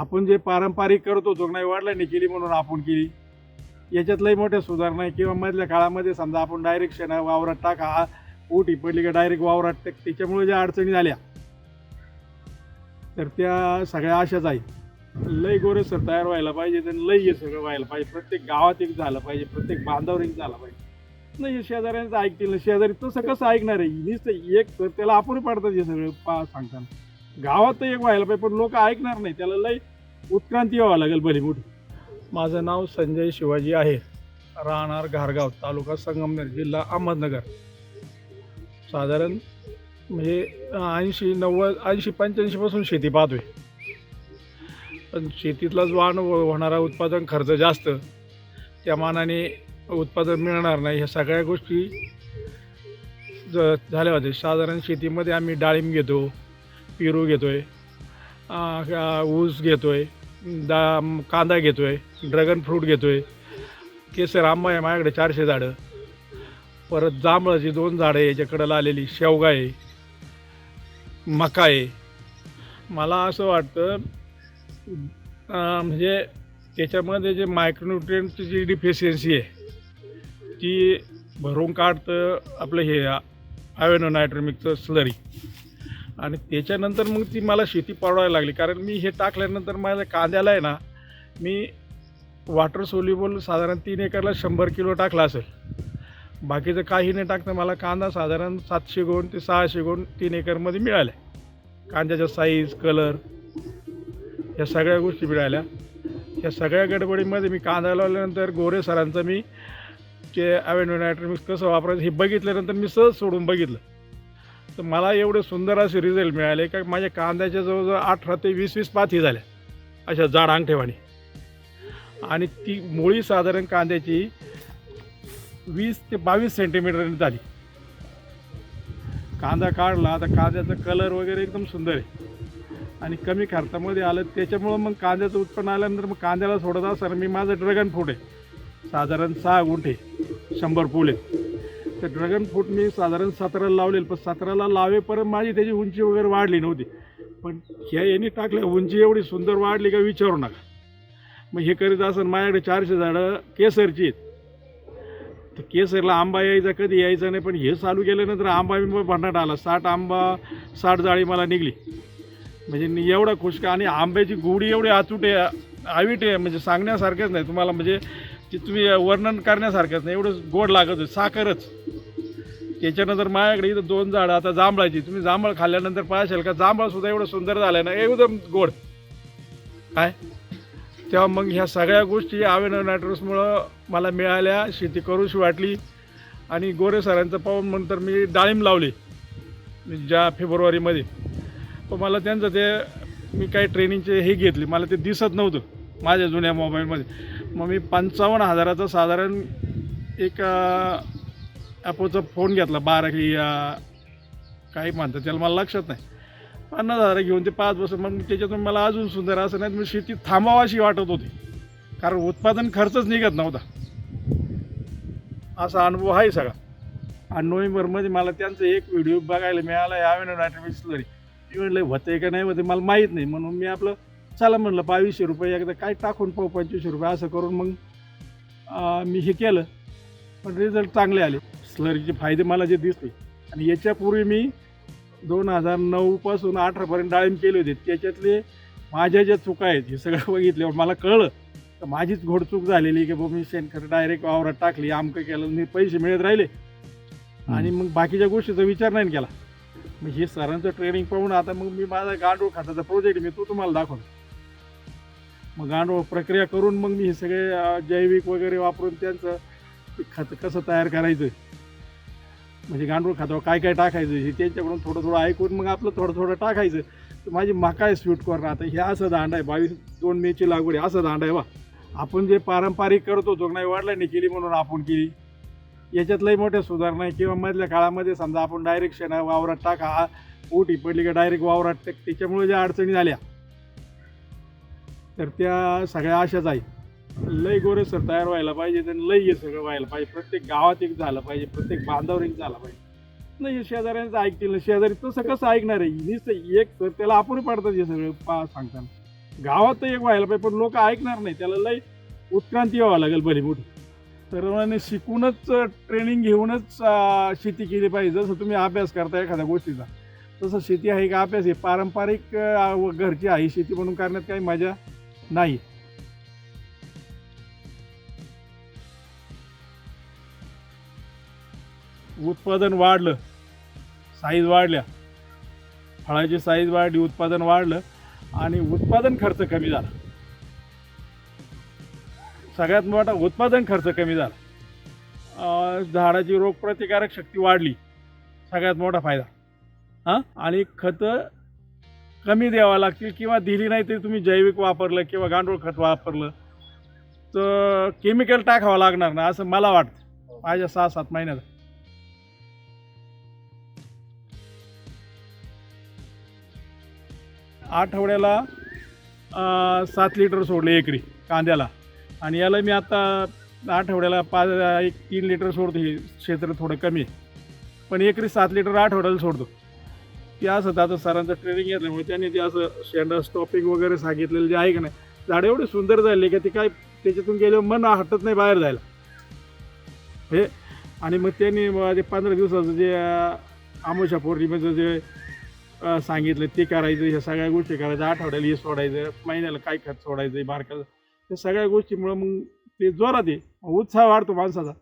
आपण जे पारंपरिक करतो तो नाही वडिलांनी केली म्हणून आपण केली. याच्यातलंही मोठ्या सुधारणा आहे. किंवा मधल्या काळामध्ये समजा आपण डायरेक्ट शेणा वावरात टाका ओटी पडली का डायरेक्ट वावरात टाक त्याच्यामुळे ज्या अडचणी झाल्या. तर त्या सगळ्या अशाच आहेत. लय गोरे सर तयार व्हायला पाहिजे आणि लय हे सगळं व्हायला पाहिजे. प्रत्येक गावात एक झालं पाहिजे प्रत्येक बांधावर एक झाला पाहिजे. नाही शेजाऱ्यांचं ऐकतील ना शेजारी तसं कसं ऐकणार आहे? हीच एक तर त्याला आपण पडतात हे सगळं पा सांगताना. गावात तर एक व्हायला पाहिजे पण लोक ऐकणार नाही. त्याला लय उत्क्रांती व्हावं लागेल भली मोठी माझं नाव संजय शिवाजी आहे. राहणार घारगाव तालुका संगमनेर जिल्हा अहमदनगर. साधारण म्हणजे ऐंशी नव्वद ऐंशी पंच्याऐंशीपासून शेती पाहतोय. पण शेतीतलाच वाण होणारा उत्पादन खर्च जास्त त्या मानाने उत्पादन मिळणार नाही. ह्या सगळ्या गोष्टी ज झाल्या होत्या. साधारण शेतीमध्ये आम्ही डाळिंब घेतो पेरू घेतो आहे ऊस घेतो आहे दा कांदा घेतो आहे ड्रॅगन फ्रूट घेतो आहे केसर आंबा आहे माझ्याकडे चारशे झाडं. परत जांभळाची दोन झाडं आहे याच्याकडं आलेली शेवगा आहे मका आहे. मला असं वाटतं म्हणजे त्याच्यामध्ये जे मायक्रोन्युट्रियनची जी डिफिशियन्सी आहे ती भरून काढतं आपलं हे आयोनो नायट्रोमिकचं स्लरी. आणि त्याच्यानंतर मग ती मला शेती परवडायला लागली. कारण मी हे टाकल्यानंतर माझ्या कांद्याला आहे ना मी वॉटर सोल्युबल साधारण तीन एकरला शंभर किलो टाकला असेल. बाकीचं काही नाही टाकतं मला कांदा साधारण सातशे गुण ते सहाशे गुण तीन एकरमध्ये मिळाल्या कांद्याचा साईज कलर या सगळ्या गोष्टी मिळाल्या. या सगळ्या गडबडीमध्ये मी कांदा लावल्यानंतर गोरे सरांचं मी ते ॲव्हेन्यू नायट्रोमिक्स कसं वापरायचं हे बघितल्यानंतर मी सहज सोडून बघितलं. तर मला एवढे सुंदर असे रिझल्ट मिळाले का माझ्या कांद्याच्या जवळजवळ अठरा ते वीस वीस पाथी झाल्या अशा जाड अंगठेवाणी. आणि ती मुळी साधारण कांद्याची वीस ते बावीस सेंटीमीटरने झाली. कांदा काढला तर कांद्याचा कलर वगैरे एकदम सुंदर आहे. आणि कमी खर्चामध्ये आलं त्याच्यामुळं मग कांद्याचं उत्पन्न आल्यानंतर मग कांद्याला सोडत असताना मी माझं ड्रॅगन फ्रूट आहे. साधारण सहा गुंठे शंभर फुले. तर ड्रॅगन फ्रूट मी साधारण सतराला लावलेलं पण सतराला लावेपर्यंत माझी त्याची उंची वगैरे वाढली नव्हती. पण ह्या यांनी टाकल्या उंची एवढी सुंदर वाढली का विचारू नका. मग हे करीत असं माझ्याकडे चारशे झाडं केसरची आहेत. तर केसरला आंबा यायचा कधी यायचा नाही पण हे चालू केल्यानंतर आंबा बिंबा भन्नाट आला. साठ आंबा साठ जाळी मला निघली. म्हणजे एवढा खुश का आणि आंब्याची गोडी एवढी आतुटे आहे आवीट आहे म्हणजे सांगण्यासारखंच नाही. तुम्हाला म्हणजे ते तुम्ही वर्णन करण्यासारखंच नाही एवढं गोड लागत होतं साखरच. त्याच्यानंतर माझ्याकडे इथं दोन झाडं आता जांभळाची तुम्ही जांभळ खाल्ल्यानंतर पाहाशाल का जांभळसुद्धा एवढं सुंदर झालं ना एकदम गोड. काय? तेव्हा मग ह्या सगळ्या गोष्टी आवेनो नायट्रोसमुळं मला मिळाल्या शेती करूशी वाटली. आणि गोरे सरांचं पाहून नंतर मी डाळिंब लावली ज्या फेब्रुवारीमध्ये. पण मला त्यांचं ते मी काही ट्रेनिंगचे हे घेतली मला ते दिसत नव्हतं माझ्या जुन्या मोबाईलमध्ये मग मी पंचावन्न हजाराचा साधारण एक ॲपोचा फोन घेतला. बारा की काही म्हणतात त्याला मला लक्षात नाही. पन्नास हजार घेऊन ते पाच वर्ष मग त्याच्यातून मला अजून सुंदर असं नाही मी शेती थांबावाशी वाटत होती. कारण उत्पादन खर्चच निघत नव्हता. असा अनुभव आहे सगळा. आणि नोव्हेंबरमध्ये मला त्यांचा एक व्हिडिओ बघायला मिळाला यावेळेला नायट्रोमिक्स स्लरी मी म्हणलं का नाही होते मला माहीत नाही. म्हणून मी आपलं चला म्हणलं बावीसशे रुपये एकदा काय टाकून पाहू पंचवीसशे रुपये असं करून मग मी हे केलं. पण रिझल्ट चांगले आले. स्लरीचे फायदे मला जे दिसले. आणि याच्यापूर्वी मी दोन हजार नऊपासून अठरापर्यंत डाळिंब केले होते. त्याच्यातले माझ्या ज्या चुका आहेत हे सगळं बघितल्यावर मला कळलं. तर माझीच घोडचूक झालेली की बाबा मी शेणखत डायरेक्ट वावरात टाकली आमकं केलं मी पैसे मिळत राहिले. आणि मग बाकीच्या गोष्टीचा विचार नाही केला. मग हे सरांचं ट्रेनिंग पाहून आता मग मी माझा गांडूळ खताचा प्रोजेक्ट मी तो तुम्हाला दाखवतो. मग गांडूळ प्रक्रिया करून मग मी हे सगळे अं, जैविक वगैरे वापरून त्यांचं ते खत कसं तयार करायचं? म्हणजे गांडूळ खतावर काय काय टाकायचं हे त्यांच्याकडून थोडं थोडं ऐकून मग आपलं थोडं थोडं टाकायचं. तर माझी मका आहे स्वीट कॉर्न आता हे असं दांड आहे बावीस दोन मेची लागवड आहे असं दांड आहे बा. आपण जे पारंपरिक करतो तो नाही वडिलांनी केली म्हणून आपण केली. याच्यातलाही मोठ्या सुधारणा आहे. किंवा मधल्या काळामध्ये समजा आपण डायरेक्ट शेणा वावरात टाका हा ओटी पडली का डायरेक्ट वावरात टाक त्याच्यामुळे ज्या अडचणी झाल्या तर त्या सगळ्या अशाच आहेत. लय गोरे सर तयार व्हायला पाहिजे तर लय हे सगळं व्हायला पाहिजे. प्रत्येक गावात एक झालं पाहिजे प्रत्येक बांधावर एक झाला पाहिजे. नाही शेजाऱ्यांचं ऐकतील ना शेजारी तसं कसं ऐकणार आहे? नुसतं एक तर त्याला आपण पडतात हे सगळं पा सांगताना. गावात तर एक व्हायला पाहिजे पण लोक ऐकणार नाही. त्याला लय उत्क्रांती व्हावं लागेल भली मोठी तर शिकूनच ट्रेनिंग घेऊनच शेती केली पाहिजे. जसं तुम्ही अभ्यास करता एखाद्या गोष्टीचा. तसं शेती आहे का अभ्यास आहे? पारंपरिक घरची आहे शेती म्हणून करण्यात काही मजा? नाही. उत्पादन वाढलं. साईज वाढल्या. फळाची साईज वाढली उत्पादन वाढलं आणि उत्पादन खर्च कमी झाला. सगळ्यात मोठा उत्पादन खर्च कमी झाला. झाडाची रोगप्रतिकारक शक्ती वाढली. सगळ्यात मोठा फायदा. हां? आणि खतं कमी द्यावं लागतील किंवा दिली नाही तरी तुम्ही जैविक वापरलं किंवा गांडूळ खत वापरलं तर केमिकल टाकावं लागणार ना असं मला वाटतं. माझ्या सहा सात महिन्यात. आठवड्याला सात लिटर सोडले एकरी कांद्याला. आणि याला मी आता आठवड्याला पाच एक तीन लिटर सोडतो हे क्षेत्र थोडं कमी आहे. पण एकरी सात लिटर आठवड्याला सोडतो. ते असं आता सरांचं ट्रेनिंग घेतल्यामुळे त्यांनी ते असं शेंडा स्टॉपिंग वगैरे सांगितलेलं जे आहे का नाही झाडं एवढे सुंदर झाली की ते काय त्याच्यातून गेल्यावर मन हटत नाही बाहेर जायला. हे आणि मग त्यांनी मग ते पंधरा दिवसाचं जे आमोशा पौर्णिमेचं जे सांगितलं ते करायचं ह्या सगळ्या गोष्टी करायच्या आठवड्याला हे सोडायचं महिन्याला काय खत सोडायचं बारकाचं त्या सगळ्या गोष्टीमुळं मग ते जोरात आहे उत्साह वाढतो माणसाचा.